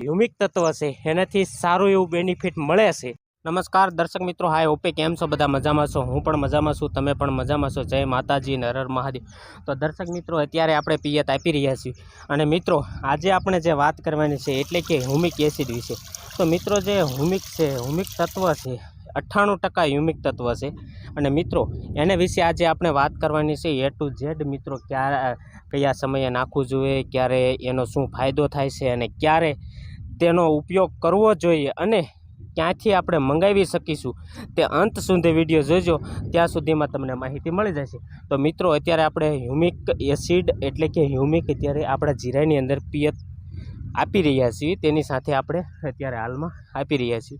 Humic તત્વ છે, એનાથી સારું એવું બેનિફિટ મળે છે. નમસ્કાર, દર્શક મિત્રો, હાય, ઓપે કેમ છો? બધા મજામાં છો? હું પણ મજામાં છું, તમે પણ મજામાં છો? જય માતાજી નરર મહાદેવ. તો દર્શક મિત્રો, અત્યારે આપણે પિયત આપી રહ્યા છીએ. અને મિત્રો, આજે આપણે જે વાત કરવાની છે, એટલે કે હુમિક એસિડ વિશે. તો મિત્રો, જે હુમિક છે, હુમિક તત્વ છે, અઠ્ઠાણું ટકા હ્યુમિક તત્વ છે. અને મિત્રો, એને વિશે આજે આપણે વાત કરવાની છે એ ટુ ઝેડ મિત્રો, ક્યારે, કયા સમયે નાખવું જોઈએ, ક્યારે એનો શું ફાયદો થાય છે અને ક્યારે તેનો ઉપયોગ કરવો જોઈએ અને ક્યાંથી આપણે મંગાવી શકીશું તે અંત સુધી વીડિયો જોજો. ત્યાં સુધીમાં તમને માહિતી મળી જશે. તો મિત્રો, અત્યારે આપણે હ્યુમિક એસિડ એટલે કે હ્યુમિક અત્યારે આપણા જીરાની અંદર પિયત આપી રહ્યા છીએ. તેની સાથે આપણે અત્યારે હાલમાં આપી રહ્યા છીએ.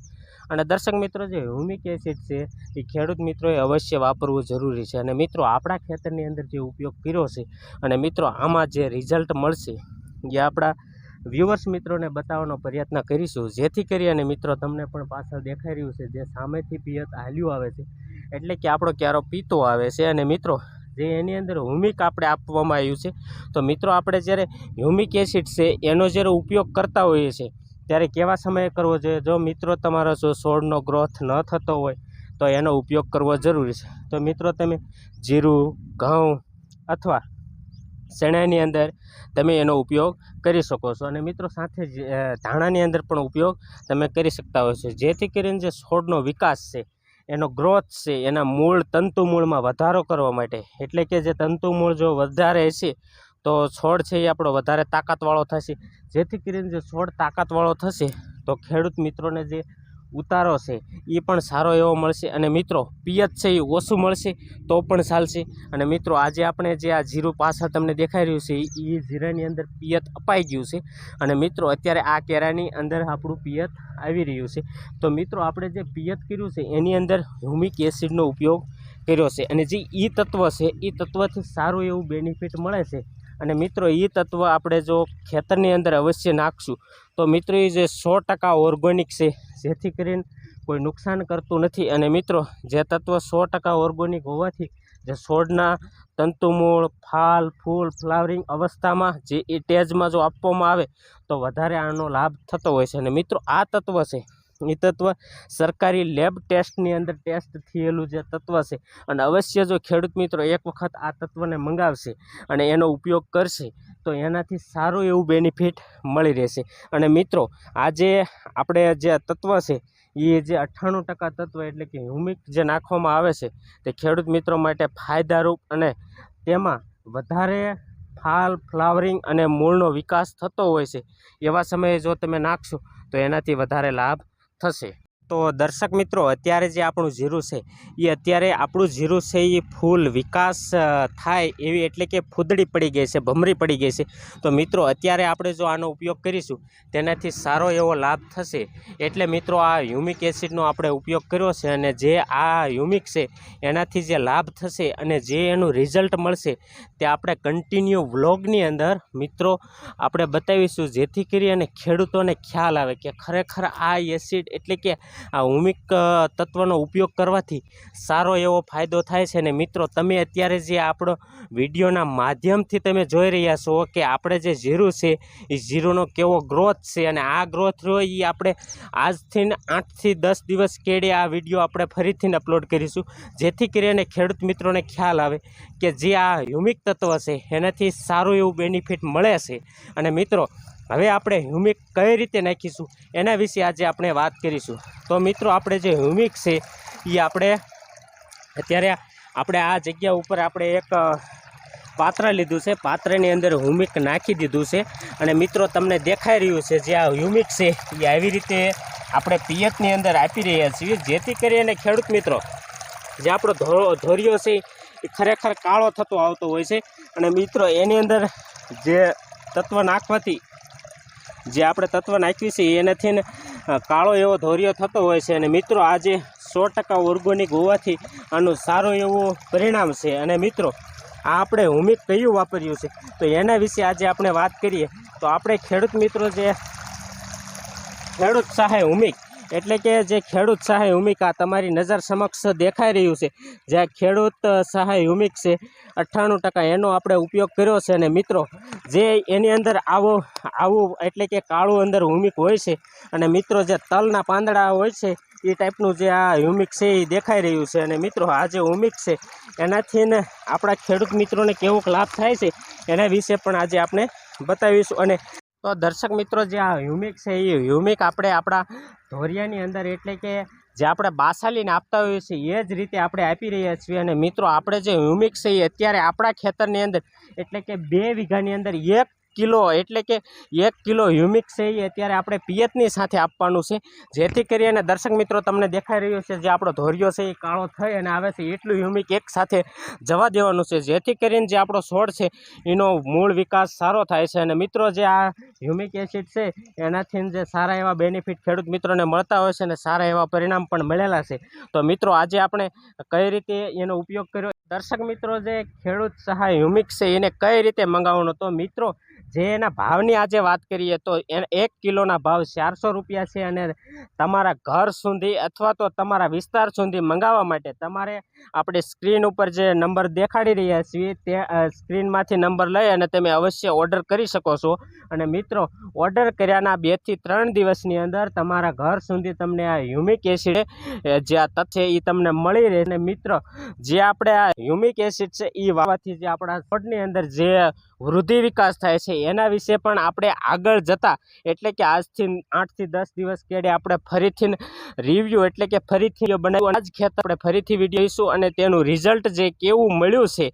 અને દર્શક મિત્રો, જે હ્યુમિક એસિડ છે, એ ખેડૂત મિત્રોએ અવશ્ય વાપરવું જરૂરી છે. અને મિત્રો, આપણા ખેતરની અંદર જે ઉપયોગ કર્યો છે, અને મિત્રો, આમાં જે રિઝલ્ટ મળશે, એ આપણા વ્યુઅર્સ મિત્રોને બતાવવાનો પ્રયત્ન કરીશું. જેથી કરી અને મિત્રો તમને પણ પાછળ દેખાઈ રહ્યું છે જે સામેથી પિયત હાલ્યું આવે છે. એટલે કે આપણો ક્યારો પીતો આવે છે. અને મિત્રો, જે એની અંદર હ્યુમિક આપણે આપવામાં આવ્યું છે. તો મિત્રો, આપણે જ્યારે હ્યુમિક એસિડ છે, એનો જ્યારે ઉપયોગ કરતા હોઈએ છીએ, ત્યારે કેવા સમયે કરવો જોઈએ? જો મિત્રો, તમારો જો છોડનો ગ્રોથ ન થતો હોય, તો એનો ઉપયોગ કરવો જરૂરી છે. તો મિત્રો, તમે જીરું, ઘઉં અથવા ચણાની અંદર તમે એનો ઉપયોગ કરી શકો છો. અને મિત્રો સાથે જ ધાણાની અંદર પણ ઉપયોગ તમે કરી શકતા હોય છો. જેથી કરીને જે છોડનો વિકાસ છે, એનો ગ્રોથ છે, એના મૂળ, તંતુ મૂળમાં વધારો કરવા માટે. એટલે કે જે તંતુ મૂળ જો વધારે હશે, તો છોડ છે એ આપણો વધારે તાકાતવાળો થશે. જેથી કરીને જે છોડ તાકાતવાળો થશે, તો ખેડૂત મિત્રોને જે ઉતારો છે. એ પણ સારો એવો મળશે અને મિત્રો, પિયત છે એ ઓછું મળશે તો પણ ચાલશે. અને મિત્રો, આજે આપણે જે આ જીરું પાછળ તમને દેખાઈ રહ્યું છે એ જીરાની અંદર પિયત અપાઈ ગયું છે. અને મિત્રો, અત્યારે આ કેરાની અંદર આપણું પિયત આવી રહ્યું છે. તો મિત્રો, આપણે જે પિયત કર્યું છે, એની અંદર હ્યુમિક એસિડનો ઉપયોગ કર્યો છે. અને જે ઈ તત્વ છે એ તત્વથી સારું એવું બેનિફિટ મળે છે. અને મિત્રો એ તત્વ આપણે જો ખેતરની અંદર અવશ્ય નાખશું, તો મિત્રો એ જે સો ટકા ઓર્ગોનિક છે, જેથી કરીને કોઈ નુકસાન કરતું નથી. અને મિત્રો, જે તત્વ સો ટકા ઓર્ગોનિક હોવાથી જે છોડના તંતુમૂળ ફાલ, ફૂલ, ફ્લાવરિંગ અવસ્થામાં જે એ ટેજમાં જો આપવામાં આવે, તો વધારે આનો લાભ થતો હોય છે. અને મિત્રો, આ તત્વ છે એ તત્વ સરકારી લેબ ટેસ્ટની અંદર ટેસ્ટ થયેલું જે તત્વ છે. અને અવશ્ય જો ખેડૂત મિત્રો એક વખત આ તત્વને મંગાવશે અને એનો ઉપયોગ કરશે, તો એનાથી સારું એવું બેનિફિટ મળી રહેશે. અને મિત્રો, આજે આપણે જે તત્વ છે, એ જે અઠ્ઠાણું ટકા તત્વ એટલે કે હ્યુમિક જે નાખવામાં આવે છે, તે ખેડૂત મિત્રો માટે ફાયદારૂપ અને તેમાં વધારે ફાલ, ફ્લાવરિંગ અને મૂળનો વિકાસ થતો હોય છે, એવા સમયે જો તમે નાખશો, તો એનાથી વધારે લાભ થશે. તો દર્શક મિત્રો, અત્યારે જે આપણું જીરું છે, એ અત્યારે આપણું જીરું છે એ ફૂલ વિકાસ થાય એવી એટલે કે ફૂદડી પડી ગઈ છે, ભમરી પડી ગઈ છે. તો મિત્રો, અત્યારે આપણે જો આનો ઉપયોગ કરીશું, તેનાથી સારો એવો લાભ થશે. એટલે મિત્રો, આ હ્યુમિક એસિડનો આપણે ઉપયોગ કર્યો છે અને જે આ હ્યુમિક છે, એનાથી જે લાભ થશે અને જે એનું રિઝલ્ટ મળશે, તે આપણે કન્ટિન્યુ વ્લોગની અંદર મિત્રો આપણે બતાવીશું, જેથી કરી અને ખેડૂતોને ખ્યાલ આવે કે ખરેખર આ એસિડ એટલે કે આ હુમિક તત્વનો ઉપયોગ કરવાથી સારો એવો ફાયદો થાય છે. અને મિત્રો, તમે અત્યારે જે આપણો વિડીયોના માધ્યમથી તમે જોઈ રહ્યા છો કે આપણે જે જીરું છે એ જીરુંનો કેવો ગ્રોથ છે અને આ ગ્રોથ રહ્યો એ આપણે આજથી આઠથી દસ દિવસ કેડે આ વીડિયો આપણે ફરીથી અપલોડ કરીશું. જેથી કરીને ખેડૂત મિત્રોને ખ્યાલ આવે કે જે આ હ્યુમિક તત્વ છે, એનાથી સારું એવું બેનિફિટ મળે છે. અને મિત્રો હવે આપણે હ્યુમિક કઈ રીતે નાખીશું? એના વિશે આજે આપણે વાત કરીશું. તો મિત્રો, આપણે જે હ્યુમિક છે એ આપણે અત્યારે આપણે આ જગ્યા ઉપર આપણે એક પાત્ર લીધું છે. પાત્રની અંદર હ્યુમિક નાખી દીધું છે. અને મિત્રો, તમને દેખાઈ રહ્યું છે જે આ હ્યુમિક છે એ આવી રીતે આપણે પિયતની અંદર આપી રહ્યા છીએ. જેથી કરીને ખેડૂત મિત્રો, જે આપણો ધોરિયો છે એ ખરેખર કાળો થતો આવતો હોય છે. અને મિત્રો, એની અંદર જે તત્વ નાખવાથી જે આપણે તત્વ નાખ્યું છે, એનાથી ને કાળો એવો ધોરિયો થતો હોય છે અને મિત્રો આજે સો ટકા ઓર્ગોનિક હોવાથી આનું સારું એવું પરિણામ છે. અને મિત્રો, આ આપણે હુમિક કયું વાપર્યું છે? તો એના વિશે આજે આપણે વાત કરીએ. તો આપણે ખેડૂત મિત્રો જે, ખેડૂત સહાય હુમિક એટલે કે જે ખેડૂત સહાય ભૂમિકા તમારી નજર સમક્ષ દેખાઈ રહ્યું છે, જે ખેડૂત સહાય હુમિક છે, અઠ્ઠાણું ટકા એનો આપણે ઉપયોગ કર્યો છે અને મિત્રો, જે એની અંદર આવો, આવું એટલે કે કાળું અંદર હુમિક હોય છે અને મિત્રો જે તલના પાંદડા હોય છે, એ ટાઈપનું જે આ હ્યુમિક છે એ દેખાઈ રહ્યું છે અને મિત્રો આ જે હુમિક છે, એનાથી ને આપણા ખેડૂત મિત્રોને કેવોક લાભ થાય છે, એના વિશે પણ આજે આપણે બતાવીશું અને તો દર્શક મિત્રો, જે આ હ્યુમિક છે, એ હ્યુમિક આપણે આપણા ધોરિયાની અંદર એટલે કે જે આપણે બાસાલીને આપતા હોઈએ છીએ, એ જ રીતે આપણે આપી રહ્યા છીએ. અને મિત્રો, આપણે જે હ્યુમિક છે, એ અત્યારે આપણા ખેતરની અંદર એટલે કે બે વીઘાની અંદર એક કિલો એટલે કે એક કિલો હ્યુમિક છે એ અત્યારે આપણે પિયતની સાથે આપવાનું છે. જેથી કરીને દર્શક મિત્રો, તમને દેખાઈ રહ્યું છે જે આપણો ધોરિયો છે એ કાળો થઈ અને આવે છે એટલું હ્યુમિક એક સાથે જવા દેવાનું છે. જેથી કરીને જે આપણો છોડ છે એનો મૂળ વિકાસ સારો થાય છે. અને મિત્રો, જે આ હ્યુમિક એસિડ છે એનાથી જે સારા એવા બેનિફિટ ખેડૂત મિત્રોને મળતા હોય છે અને સારા એવા પરિણામ પણ મળેલા છે. તો મિત્રો, આજે આપણે કઈ રીતે એનો ઉપયોગ કર્યો? દર્શક મિત્રો, જે ખેડૂત સહાય હ્યુમિક છે એને કઈ રીતે મંગાવવાનો? તો મિત્રો જે એના ભાવની આજે વાત કરીએ તો એક કિલોના ભાવ ચારસો રૂપિયા છે અને તમારા ઘર સુધી અથવા તો તમારા વિસ્તાર સુધી મંગાવવા માટે તમારે આપણે સ્ક્રીન ઉપર જે નંબર દેખાડી રહ્યા છીએ તે સ્ક્રીનમાંથી નંબર લઈ અને તમે અવશ્ય ઓર્ડર કરી શકો છો. અને મિત્રો, ઓર્ડર કર્યાના બેથી ત્રણ દિવસની અંદર તમારા ઘર સુધી તમને આ હ્યુમિક એસિડ જે આ તથ્ય એ તમને મળી રહે અને મિત્રો, જે આપણે આ હ્યુમિક એસિડ છે એ વાવાથી જે આપણા છોડની અંદર જે વૃદ્ધિ વિકાસ થાય છે. એના વિશે પણ આપણે આગળ જતાં, એટલે કે આજથી આઠથી દસ દિવસ કેડે આપણે ફરીથી રિવ્યૂ એટલે કે ફરીથી બનાવ્યું. આ જ ખેતર આપણે ફરીથી વીડિયો લઈશું અને તેનું રિઝલ્ટ જે કેવું મળ્યું છે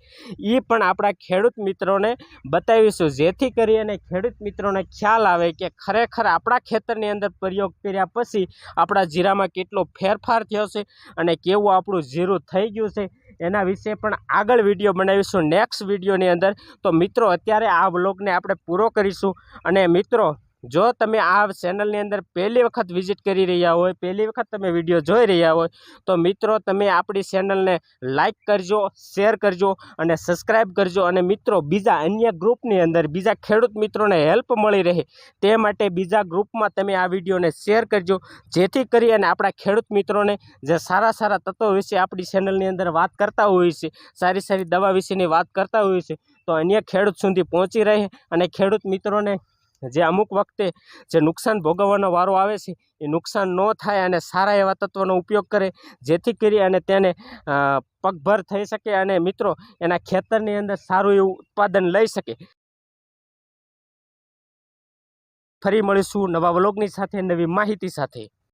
એ પણ આપણા ખેડૂત મિત્રોને બતાવીશું. જેથી કરી અને ખેડૂત મિત્રોને ખ્યાલ આવે કે ખરેખર આપણા ખેતરની અંદર પ્રયોગ કર્યા પછી આપણા જીરામાં કેટલો ફેરફાર થયો છે અને કેવું આપણું જીરું થઈ ગયું છે. એના વિશે પણ આગળ વીડિયો બનાવીશું. નેક્સ્ટ વિડીયોની અંદર તો મિત્રો, અત્યારે આ વ્લોગને આપણે પૂરો કરીશું. અને મિત્રો જો તમે આ ચેનલની અંદર પહેલી વખત વિઝિટ કરી રહ્યા હોય, પહેલી વખત તમે વીડિયો જોઈ રહ્યા હોય, તો મિત્રો તમે આપણી ચેનલને લાઈક કરજો શેર કરજો અને સબસ્ક્રાઈબ કરજો. અને મિત્રો, બીજા અન્ય ગ્રુપની અંદર, બીજા ખેડૂત મિત્રોને હેલ્પ મળી રહે તે માટે બીજા ગ્રુપમાં તમે આ વિડીયોને શેર કરજો. જેથી કરી અને આપણા ખેડૂત મિત્રોને જે સારા સારા તત્વો વિશે આપણી ચેનલની અંદર વાત કરતા હોઈએ છે, સારી સારી દવા વિશેની વાત કરતા હોઈએ છે, તો અન્ય ખેડૂત સુધી પહોંચી રહે અને ખેડૂત મિત્રોને જે અમુક વખતે જે નુકસાન ભોગવવાનો વારો આવે છે, એ નુકસાન ન થાય અને સારા એવા તત્વોનો ઉપયોગ કરે, જેથી કરી અને તેને પગભર થઈ શકે અને મિત્રો એના ખેતરની અંદર સારું એવું ઉત્પાદન લઈ શકે. ફરી મળીશું નવા વ્લોગની સાથે, નવી માહિતી સાથે.